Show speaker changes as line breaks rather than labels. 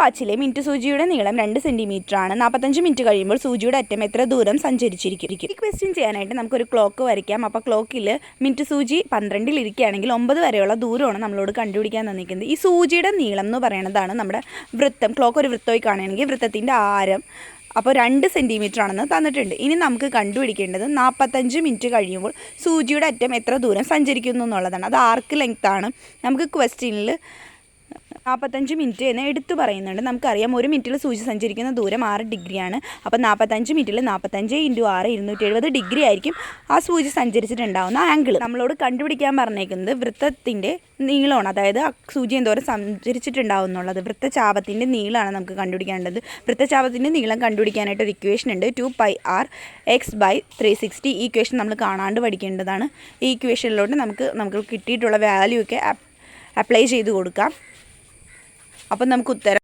വാച്ചിലെ minute സൂചിയുടെ നീളം രണ്ട് centimetre ആണ് നാൽപ്പത്തഞ്ച് മിനിറ്റ് കഴിയുമ്പോൾ സൂചിയുടെ അറ്റം എത്ര ദൂരം സഞ്ചരിച്ചിരിക്കും? ഈ ക്വസ്റ്റ്യൻ ചെയ്യാനായിട്ട് നമുക്കൊരു ക്ലോക്ക് വരയ്ക്കാം. അപ്പോൾ ക്ലോക്കിൽ മിനിറ്റ് സൂചി പന്ത്രണ്ടിൽ ഇരിക്കുകയാണെങ്കിൽ ഒമ്പത് വരെയുള്ള ദൂരമാണ് നമ്മളോട് കണ്ടുപിടിക്കാൻ തന്നിരിക്കുന്നത്. ഈ സൂചിയുടെ നീളം എന്ന് പറയുന്നതാണ് നമ്മുടെ വൃത്തം. ക്ലോക്ക് ഒരു വൃത്തമായി കാണുകയാണെങ്കിൽ വൃത്തത്തിന്റെ ആരം അപ്പോൾ രണ്ട് സെന്റിമീറ്റർ ആണെന്ന് തന്നിട്ടുണ്ട്. ഇനി നമുക്ക് കണ്ടുപിടിക്കേണ്ടത് നാൽപ്പത്തഞ്ച് മിനിറ്റ് കഴിയുമ്പോൾ സൂചിയുടെ അറ്റം എത്ര ദൂരം സഞ്ചരിക്കുന്നു എന്നുള്ളതാണ്. അത് ആർക്ക് ലെങ്ത്താണ് നമുക്ക് ക്വസ്റ്റ്യനിൽ നാൽപ്പത്തഞ്ച് മിനിറ്റ് എന്ന് എടുത്തു പറയുന്നുണ്ട്. നമുക്കറിയാം ഒരു മിനിറ്റിൽ സൂചി സഞ്ചരിക്കുന്ന ദൂരം ആറ് ഡിഗ്രിയാണ്. അപ്പോൾ നാൽപ്പത്തഞ്ച് മിനിറ്റിൽ നാൽപ്പത്തഞ്ച് ഇന്റു ആറ് ഇരുന്നൂറ്റി എഴുപത് ഡിഗ്രി ആയിരിക്കും ആ സൂചി സഞ്ചരിച്ചിട്ടുണ്ടാവുന്ന ആംഗിൾ നമ്മളോട് കണ്ടുപിടിക്കാൻ പറഞ്ഞേക്കുന്നത് വൃത്തത്തിന്റെ നീളമാണ്. അതായത് സൂചി എന്തോരം സഞ്ചരിച്ചിട്ടുണ്ടാവുന്നുള്ളത്. വൃത്തചാപത്തിന്റെ നീളമാണ് നമുക്ക് കണ്ടുപിടിക്കേണ്ടത്. വൃത്തചാപത്തിന്റെ നീളം കണ്ടുപിടിക്കാനായിട്ട് ഒരു ഇക്വേഷൻ ഉണ്ട്. Two pi r x by three sixty ഈ ഇക്വേഷൻ നമ്മൾ കാണാണ്ട് പഠിക്കേണ്ടതാണ്. ഈ ഇക്വേഷനിലോട്ട് നമുക്ക് നമുക്ക് കിട്ടിയിട്ടുള്ള വാല്യൂ ഒക്കെ അപ്ലൈ ചെയ്ത് കൊടുക്കാം. അപ്പം നമുക്ക് ഉത്തരം